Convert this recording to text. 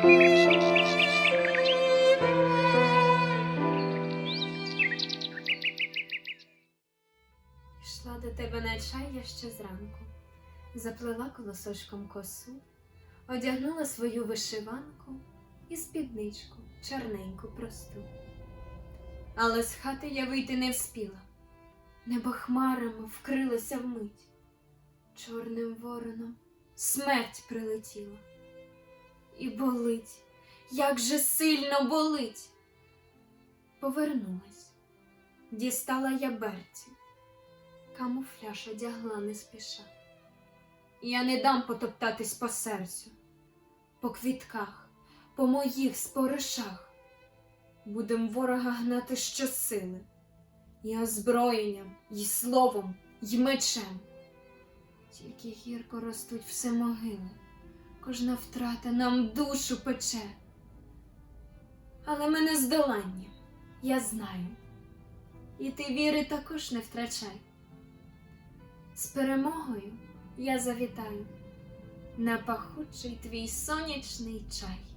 Йшла до тебе на чай я ще зранку, заплела колосочком косу, одягнула свою вишиванку і спідничку чорненьку просту. Але з хати я вийти не вспіла, небо хмарами вкрилося вмить, чорним вороном смерть прилетіла. І болить, як же сильно болить. Повернулась, дістала я берці камуфляж одягла не спіша. Я не дам потоптатись по серцю, по квітках, по моїх споришах. Будем ворога гнати щосили, і озброєнням, і словом, і мечем. Тільки гірко ростуть все могили, кожна втрата нам душу пече. Але ми не здоланні, я знаю, і ти віри також не втрачай. З перемогою я завітаю на пахучий твій сонячний чай.